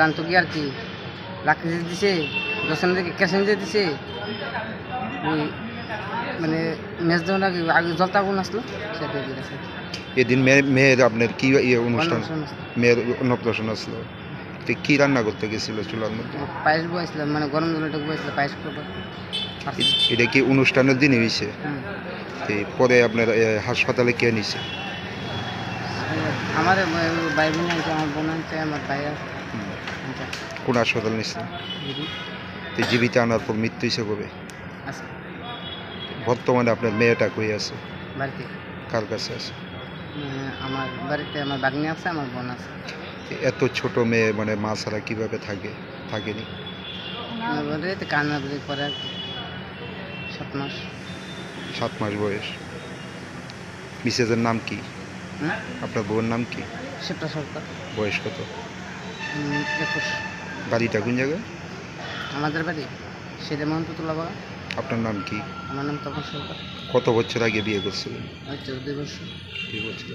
রান্ত কি আর কি? লাকড়ি দিছে দিয়ে দিছে ওই মানে মেজ দেওয়ার আগে আগে জলতা আগুন আসলো? সেটা গেছে এদিন মেয়ে মেয়ের আপনার কি ইয়ে অনুষ্ঠান। মেয়ের অন্নপ্রাশন আসলো। তো কি রান্না করতে গেছিল চুলার মধ্যে? পায়েস বয়েছিলাম মানে গরম জলটা বয়েছিলাম পায়েস করব। এটা কি অনুষ্ঠানের দিনে হয়েছে। পরে আপনার হাসপাতালে কে নিছে? আমার ভাই বোন আছে আমার বোন আছে আমার ভাই আছে। আচ্ছা, কোন হাসপাতাল দিদি। তো জীবিত আনার পর মৃত্যু হয়েছে কবে? বর্তমানে আপনার মেয়েটা কই আছে? বাড়িতে। কার কাছে আছে? আমার বাড়িতে আমার বাগনি আছে আমার বোন আছে। এত ছোট মেয়ে মানে মা ছাড়া কীভাবে থাকে থাকেনি? আমার কান্না করে আর কি। সাত মাস। সাত মাস বয়স। মিসেজের নাম কি? হুম আপনার বউর নাম কি? সেটা সরকার। বয়স কত? একুশ। বাড়িটা কোন জায়গায়? আমাদের বাড়ি সেটা মহন্ত তোলা বাগা আপনার নাম কি? আমার নাম তপন সরকার। কত বছর আগে বিয়ে করছিলেন? চৌদ্দ বছর। দুই বছর।